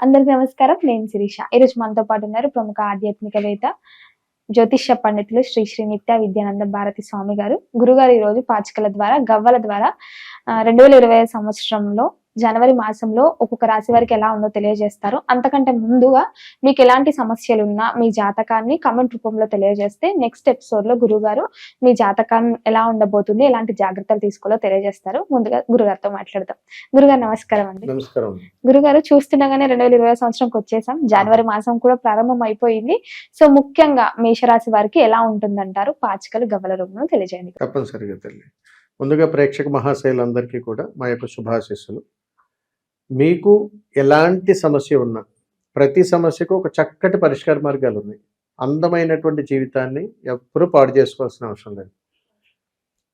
అందరికి నమస్కారం. నేను శిరీష. ఈరోజు మనతో పాటు ఉన్నారు ప్రముఖ ఆధ్యాత్మికవేత్త జ్యోతిష్య పండితులు శ్రీ శ్రీ నిత్య విద్యానంద భారతి స్వామి గారు. గురుగారు ఈ రోజు పాచికల ద్వారా గవ్వల ద్వారా రెండు వేల ఇరవై సంవత్సరంలో జనవరి మాసంలో ఒక్కొక్క రాశి వారికి ఎలా ఉందో తెలియజేస్తారు. అంతకంటే ముందుగా మీకు ఎలాంటి సమస్యలు ఉన్నా మీ జాతకాన్ని కమెంట్ రూపంలో తెలియజేస్తే నెక్స్ట్ ఎపిసోడ్లో గురువు గారు మీ జాతకాన్ని ఎలా ఉండబోతుంది ఎలాంటి జాగ్రత్తలు తీసుకోవాలో తెలియజేస్తారు. ముందుగా గురుగారితో మాట్లాడదాం. గురుగారు నమస్కారం అండి. నమస్కారం. గురుగారు చూస్తుండగానే రెండు వేల ఇరవై సంవత్సరంకి వచ్చేసాం. జనవరి మాసం కూడా ప్రారంభం అయిపోయింది. సో ముఖ్యంగా మేషరాశి వారికి ఎలా ఉంటుందంటారు? పాచికలు గవ్వల రూపంలో తెలియజేయండి. తప్పనిసరిగా తల్లి. ముందుగా ప్రేక్షక మహాశైలందరికీ కూడా మా యొక్క శుభాశీస్సులు. మీకు ఎలాంటి సమస్య ఉన్నా ప్రతి సమస్యకు ఒక చక్కటి పరిష్కార మార్గాలు ఉన్నాయి. అందమైనటువంటి జీవితాన్ని ఎప్పుడూ పాడు చేసుకోవాల్సిన అవసరం లేదు.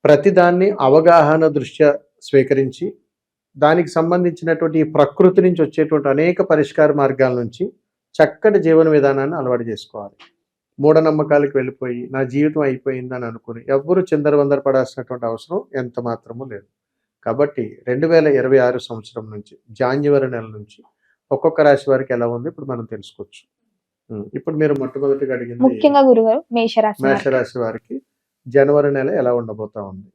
ప్రతిదాన్ని అవగాహన దృష్ట్యా స్వీకరించి దానికి సంబంధించినటువంటి ఈ ప్రకృతి నుంచి వచ్చేటువంటి అనేక పరిష్కార మార్గాల నుంచి చక్కటి జీవన విధానాన్ని అలవాటు చేసుకోవాలి. మూఢనమ్మకాలకు వెళ్ళిపోయి నా జీవితం అయిపోయిందని అనుకుని ఎవ్వరూ చిందరవందర పడాల్సినటువంటి అవసరం ఎంత మాత్రమూ లేదు. కాబట్టి రెండు వేల ఇరవై ఆరు సంవత్సరం నుంచి జాన్యువరి నెల నుంచి ఒక్కొక్క రాశి వారికి ఎలా ఉంది ఇప్పుడు మనం తెలుసుకోవచ్చు. ఇప్పుడు మీరు మొట్టమొదటిగా అడిగింది ముఖ్యంగా గురుగారు మేషరాశి. మేషరాశి వారికి జనవరి నెల ఎలా ఉండబోతా ఉంది?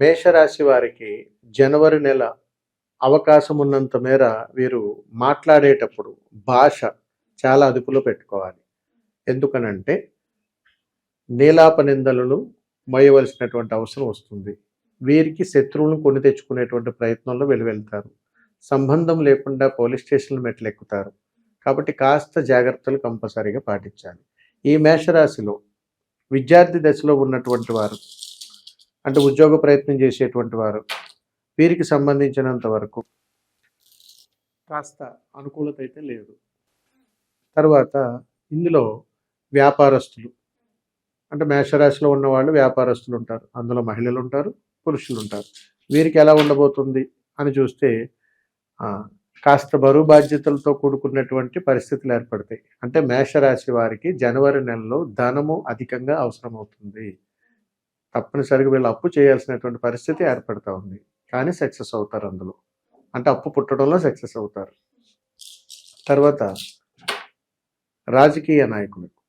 మేషరాశి వారికి జనవరి నెల అవకాశం ఉన్నంత మేర వీరు మాట్లాడేటప్పుడు భాష చాలా అదుపులో పెట్టుకోవాలి. ఎందుకనంటే నీలాప నిందలను మోయవలసినటువంటి అవసరం వస్తుంది. వీరికి శత్రువులను కొని తెచ్చుకునేటువంటి ప్రయత్నంలో వెలువెళ్తారు సంబంధం లేకుండా పోలీస్ స్టేషన్లు మెట్లు ఎక్కుతారు. కాబట్టి కాస్త జాగ్రత్తలు కంపల్సరీగా పాటించాలి. ఈ మేషరాశిలో విద్యార్థి దశలో ఉన్నటువంటి వారు అంటే ఉద్యోగ ప్రయత్నం చేసేటువంటి వారు వీరికి సంబంధించినంత వరకు కాస్త అనుకూలత అయితే లేదు. తర్వాత ఇందులో వ్యాపారస్తులు. అంటే మేషరాశిలో ఉన్న వాళ్ళు వ్యాపారస్తులు ఉంటారు అందులో మహిళలు ఉంటారు పురుషులు ఉంటారు వీరికి ఎలా ఉండబోతుంది అని చూస్తే కాస్త బరువు బాధ్యతలతో కూడుకున్నటువంటి పరిస్థితులు ఏర్పడతాయి. అంటే మేషరాశి వారికి జనవరి నెలలో ధనము అధికంగా అవసరమవుతుంది. తప్పనిసరిగా వీళ్ళు అప్పు చేయాల్సినటువంటి పరిస్థితి ఏర్పడతా ఉంది. కానీ సక్సెస్ అవుతారు అందులో. అంటే అప్పు పుట్టడంలో సక్సెస్ అవుతారు. తర్వాత రాజకీయ నాయకులకు.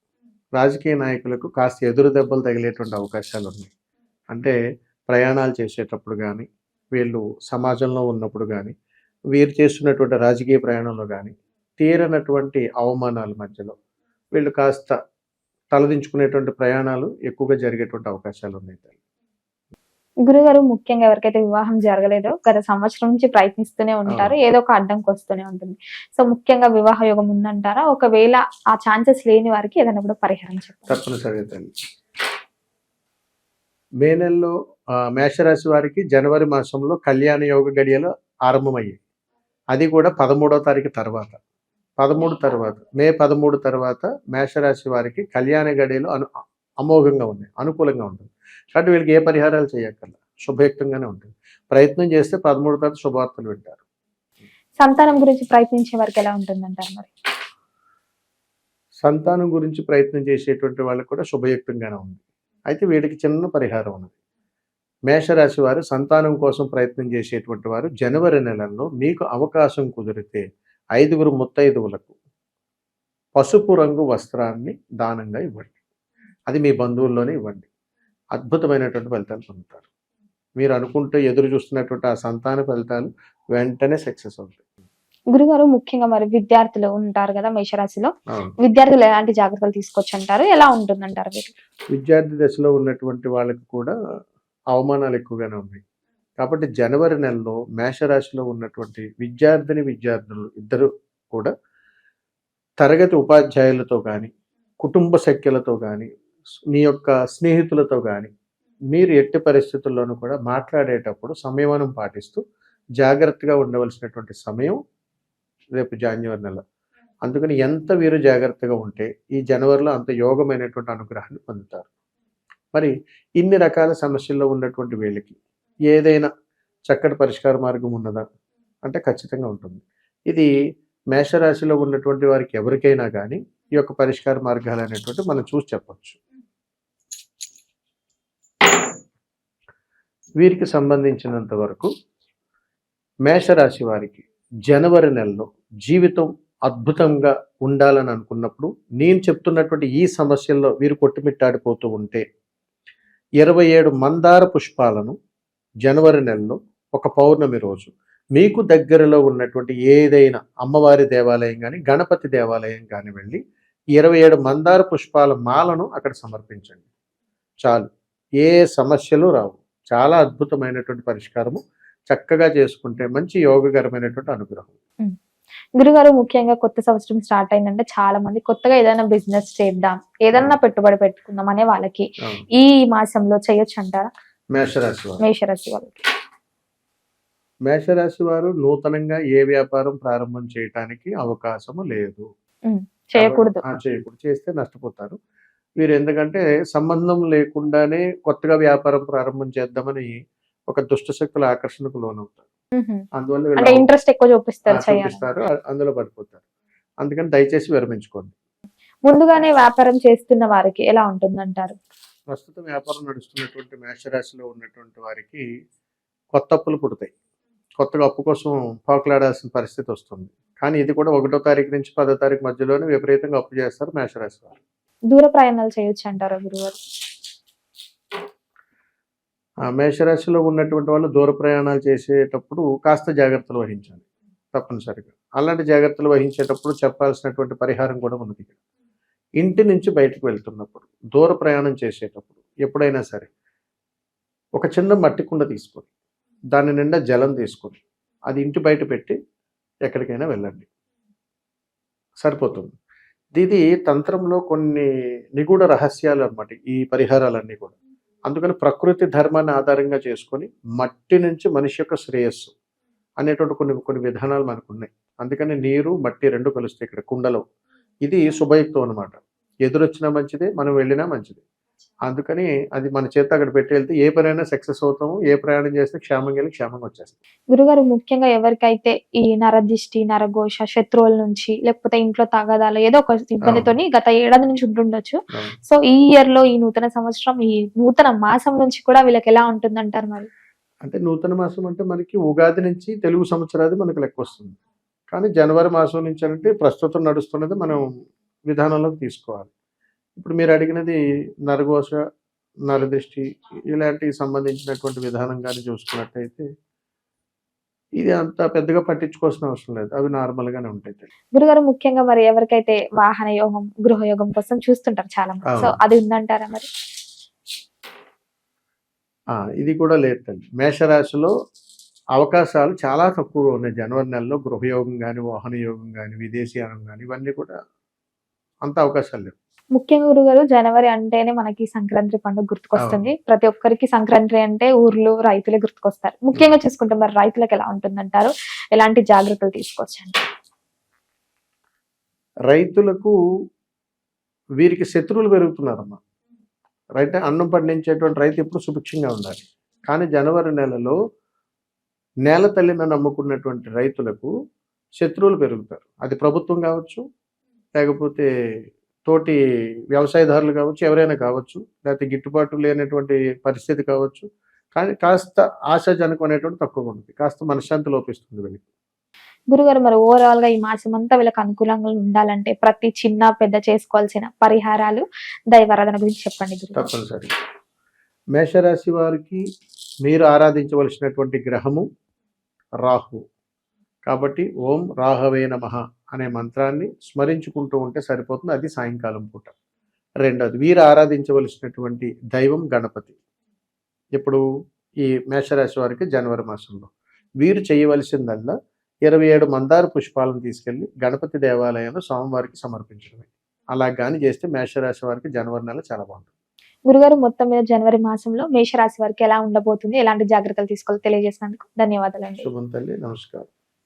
రాజకీయ నాయకులకు కాస్త ఎదురు దెబ్బలు తగిలేటువంటి అవకాశాలు ఉన్నాయి. అంటే ప్రయాణాలు చేసేటప్పుడు కానీ వీళ్ళు సమాజంలో ఉన్నప్పుడు కానీ వీరు చేస్తున్నటువంటి రాజకీయ ప్రయాణంలో కానీ తీరనటువంటి అవమానాల మధ్యలో వీళ్ళు కాస్త తలదించుకునేటువంటి ప్రయాణాలు ఎక్కువగా జరిగేటువంటి అవకాశాలు ఉన్నాయి. గురుగారు ముఖ్యంగా ఎవరికైతే వివాహం జరగలేదో గత సంవత్సరం నుంచి ప్రయత్నిస్తూనే ఉంటారు ఏదో ఒక అడ్డంకి వస్తూనే ఉంటుంది. సో ముఖ్యంగా వివాహ యోగం ఉందంటారా? ఒకవేళ ఆ ఛాన్సెస్ లేని వారికి ఏదైనా కూడా పరిహారం చెప్పండి. మే నెలలో మేషరాశి వారికి జనవరి మాసంలో కళ్యాణ యోగ గడియలు ఆరంభమయ్యాయి. అది కూడా పదమూడవ తారీఖు తర్వాత. పదమూడు తర్వాత. మే పదమూడు తర్వాత మేషరాశి వారికి కళ్యాణ గడియలు అను అమోఘంగా ఉన్నాయి అనుకూలంగా ఉంటుంది కాబట్టి వీళ్ళకి ఏ పరిహారాలు చేయక్కర్ల. శుభయుక్తంగానే ఉంటుంది. ప్రయత్నం చేస్తే పదమూడు తర్వాత శుభవార్తలు వింటారు. సంతానం గురించి ప్రయత్నించే వారికి ఎలా ఉంటుందంటారు మరి? సంతానం గురించి ప్రయత్నం చేసేటువంటి వాళ్ళకి కూడా శుభయుక్తంగానే ఉంది. అయితే వీడికి చిన్న పరిహారం ఉన్నది. మేషరాశి వారు సంతానం కోసం ప్రయత్నం చేసేటువంటి వారు జనవరి నెలలో మీకు అవకాశం కుదిరితే ఐదుగురు ముత్తైదువులకు పసుపు రంగు వస్త్రాన్ని దానంగా ఇవ్వండి. అది మీ బంధువుల్లోనే ఇవ్వండి. అద్భుతమైనటువంటి ఫలితాలు పొందుతారు. మీరు అనుకుంటూ ఎదురు చూస్తున్నటువంటి ఆ సంతాన ఫలితాలు వెంటనే సక్సెస్ అవుతాయి. గురుగారు ముఖ్యంగా మరి విద్యార్థులు ఉంటారు కదా మేషరాశిలో. విద్యార్థులు ఎలాంటి జాగ్రత్తలు తీసుకోవచ్చు అంటారు ఎలా ఉంటుందంటారు వీరు? విద్యార్థి దశలో ఉన్నటువంటి వాళ్ళకి కూడా అవమానాలు ఎక్కువగానే ఉన్నాయి. కాబట్టి జనవరి నెలలో మేషరాశిలో ఉన్నటువంటి విద్యార్థిని విద్యార్థులు ఇద్దరు కూడా తరగతి ఉపాధ్యాయులతో కానీ కుటుంబ సఖ్యులతో కానీ మీ యొక్క స్నేహితులతో కానీ మీరు ఎట్టి పరిస్థితుల్లోనూ కూడా మాట్లాడేటప్పుడు సంయమనం పాటిస్తూ జాగ్రత్తగా ఉండవలసినటువంటి సమయం రేపు జాన్యువరి నెల. అందుకని ఎంత వీరు జాగ్రత్తగా ఉంటే ఈ జనవరిలో అంత యోగమైనటువంటి అనుగ్రహాన్ని పొందుతారు. మరి ఇన్ని రకాల సమస్యల్లో ఉన్నటువంటి వీళ్ళకి ఏదైనా చక్కటి పరిష్కార మార్గం ఉన్నదా? అంటే ఖచ్చితంగా ఉంటుంది. ఇది మేషరాశిలో ఉన్నటువంటి వారికి ఎవరికైనా కానీ ఈ యొక్క పరిష్కార మార్గాలు అనేటువంటి మనం చూసి చెప్పచ్చు. వీరికి సంబంధించినంత వరకు మేషరాశి వారికి జనవరి నెలలో జీవితం అద్భుతంగా ఉండాలని అనుకున్నప్పుడు నేను చెప్తున్నటువంటి ఈ సమస్యల్లో వీరు కొట్టుమిట్టాడిపోతూ ఉంటే ఇరవై ఏడు మందార పుష్పాలను జనవరి నెలలో ఒక పౌర్ణమి రోజు మీకు దగ్గరలో ఉన్నటువంటి ఏదైనా అమ్మవారి దేవాలయం కానీ గణపతి దేవాలయం కానీ వెళ్ళి ఇరవై ఏడు మందార పుష్పాల మాలను అక్కడ సమర్పించండి. చాలు. ఏ సమస్యలు రావు. చాలా అద్భుతమైనటువంటి పరిష్కారము. చక్కగా చేసుకుంటే మంచి యోగకరమైనటువంటి అనుగ్రహం. గురుగారు ముఖ్యంగా కొత్త సంవత్సరం స్టార్ట్ అయిందంటే చాలా మంది కొత్తగా ఏదైనా బిజినెస్ చేద్దాం ఏదన్నా పెట్టుబడి పెట్టుకుందాం అనే వాళ్ళకి. ఈ మాసంలో చేయొచ్చు అంటారా? మేషరాశి మేషరాశి వాళ్ళకి మేషరాశి వారు నూతనంగా ఏ వ్యాపారం ప్రారంభం చేయటానికి అవకాశము లేదు. చేయకూడదు. చేయకూడదు. చేస్తే నష్టపోతారు. వీరు ఎందుకంటే సంబంధం లేకుండానే కొత్తగా వ్యాపారం ప్రారంభం చేద్దామని ఒక దుష్ట శక్తుల ఆకర్షణకు లోనవుతారు. అందువల్ల ఇంట్రెస్ట్ ఎక్కువ చూపిస్తారు చూపిస్తారు. అందులో పడిపోతారు. అందుకని దయచేసి విరమించుకోండి. ముందుగానే వ్యాపారం చేస్తున్న వారికి ఎలా ఉంటుందంటారు? ప్రస్తుతం వ్యాపారం నడుస్తున్నటువంటి మేషరాశిలో ఉన్నటువంటి వారికి కొత్త అప్పులు పుడతాయి. కొత్తగా అప్పు కోసం పాకులాడాల్సిన పరిస్థితి వస్తుంది. కానీ ఇది కూడా ఒకటో తారీఖు నుంచి పదో తారీఖు మధ్యలోనే విపరీతంగా అప్పు చేస్తారు మేషరాశి వారు. దూర ప్రయాణాలు చేయొచ్చు అంటారా గురువారు? మేషరాశిలో ఉన్నటువంటి వాళ్ళు దూర ప్రయాణాలు చేసేటప్పుడు కాస్త జాగ్రత్తలు వహించాలి తప్పనిసరిగా. అలాంటి జాగ్రత్తలు వహించేటప్పుడు చెప్పాల్సినటువంటి పరిహారం కూడా ఉన్నది ఇక్కడ. ఇంటి నుంచి బయటకు వెళ్తున్నప్పుడు దూర ప్రయాణం చేసేటప్పుడు ఎప్పుడైనా సరే ఒక చిన్న మట్టి కుండ తీసుకొని దాని నిండా జలం తీసుకొని అది ఇంటి బయట పెట్టి ఎక్కడికైనా వెళ్ళండి. సరిపోతుంది. ఇది తంత్రంలో కొన్ని నిగూఢ రహస్యాలు అన్నమాట ఈ పరిహారాలన్నీ కూడా. అందుకని ప్రకృతి ధర్మాన్ని ఆధారంగా చేసుకొని మట్టి నుంచి మనిషి యొక్క శ్రేయస్సు అనేటువంటి కొన్ని కొన్ని విధానాలు మనకు ఉన్నాయి అందుకని నీరు మట్టి రెండు కలుస్తాయి ఇక్కడ కుండలో. ఇది శుభయుక్తం అనమాట ఎదురొచ్చినా మంచిదే మనం వెళ్ళినా మంచిదే. అందుకని అది మన చేత అక్కడ పెట్టి వెళ్తే ఏ పనైనా సక్సెస్ అవుతాము ఏ ప్రయాణం చేస్తే క్షేమంగా వెళ్ళి క్షేమంగా వచ్చేస్తాం. గురుగారు ముఖ్యంగా ఎవరికైతే ఈ నరదిష్టి నరఘోష శత్రువుల నుంచి లేకపోతే ఇంట్లో తగాదాలు ఏదో ఒక ఇబ్బందితోని గత ఏడాది నుంచి ఉంటుండొచ్చు సో ఈ ఇయర్లో ఈ నూతన సంవత్సరం ఈ నూతన మాసం నుంచి కూడా వీళ్ళకి ఎలా ఉంటుందంటారు మరి? అంటే నూతన మాసం అంటే మనకి ఉగాది నుంచి తెలుగు సంవత్సరాది మనకు లెక్క వస్తుంది. కానీ జనవరి మాసం నుంచి అంటే ప్రస్తుతం నడుస్తున్నది మనం విధానంలోకి తీసుకోవాలి. ఇప్పుడు మీరు అడిగినది నరఘోష నరదృష్టి ఇలాంటివి సంబంధించినటువంటి విధానం కానీ చూసుకున్నట్టయితే ఇది అంత పెద్దగా పట్టించుకోవాల్సిన అవసరం లేదు. అవి నార్మల్గానే ఉంటాయి గురుగారు ముఖ్యంగా మరి ఎవరికైతే వాహన యోగం గృహ యోగం కోసం చూస్తుంటారు చాలా మంది సో. అది ఉందంటారా మరి? ఆ, ఇది కూడా లేదు తల్లి. మేషరాశిలో అవకాశాలు చాలా తక్కువగా ఉన్నాయి. జనవరి నెలలో గృహయోగం కానీ వాహన యోగం కానీ విదేశీయానం కానీ ఇవన్నీ కూడా అంత అవకాశాలు లేవు. ముఖ్యంగా గురుగారు జనవరి అంటేనే మనకి సంక్రాంతి పండుగ గుర్తుకొస్తుంది. ప్రతి ఒక్కరికి సంక్రాంతి అంటే ఊర్లు రైతులే గుర్తుకొస్తారు. ముఖ్యంగా చూసుకుంటే మరి రైతులకు ఎలా ఉంటుందంటారు? ఎలాంటి జాగ్రత్తలు తీసుకోవచ్చు రైతులకు వీరికి శత్రువులు పెరుగుతున్నారమ్మా. రైట్ అన్నం పండించేటువంటి రైతు ఎప్పుడు సుభిక్షంగా ఉండాలి. కానీ జనవరి నెలలో నేల తల్లిని నమ్ముకున్నటువంటి రైతులకు శత్రువులు పెరుగుతారు. అది ప్రభుత్వం కావచ్చు లేకపోతే తోటి వ్యవసాయదారులు కావచ్చు ఎవరైనా కావచ్చు లేకపోతే గిట్టుబాటు లేనటువంటి పరిస్థితి కావచ్చు కానీ కాస్త ఆశాజనకం అనేటువంటి తక్కువగా ఉంటుంది. కాస్త మనశ్శాంతి లోపిస్తుంది వీళ్ళకి. గురుగారు మరి ఓవరాల్గా ఈ మాసం అంతా వీళ్ళకి అనుకూలంగా ఉండాలంటే ప్రతి చిన్న పెద్ద చేసుకోవాల్సిన పరిహారాలు దైవారాధన గురించి చెప్పండి తప్పనిసరి. మేషరాశి వారికి మీరు ఆరాధించవలసినటువంటి గ్రహము రాహు. కాబట్టి ఓం రాహవే నమః. అనే మంత్రాన్ని స్మరించుకుంటూ ఉంటే సరిపోతుంది. అది సాయంకాలం పూట. రెండోది వీరు ఆరాధించవలసినటువంటి దైవం గణపతి. ఇప్పుడు ఈ మేషరాశి వారికి జనవరి మాసంలో. వీరు చేయవలసిందల్లా ఇరవై ఏడు మందార పుష్పాలను తీసుకెళ్ళి గణపతి దేవాలయంలో స్వామివారికి సమర్పించడమే. అలా కానీ చేస్తే మేషరాశి వారికి జనవరి నెల చాలా బాగుంటుంది. గురుగారు మొత్తం మీద జనవరి మాసంలో మేషరాశి వారికి ఎలా ఉండబోతుంది? ఎలాంటి జాగ్రత్తలు తీసుకోవాలో తెలియజేసినందుకు ధన్యవాదాలండి. శుభం తల్లి నమస్కారం.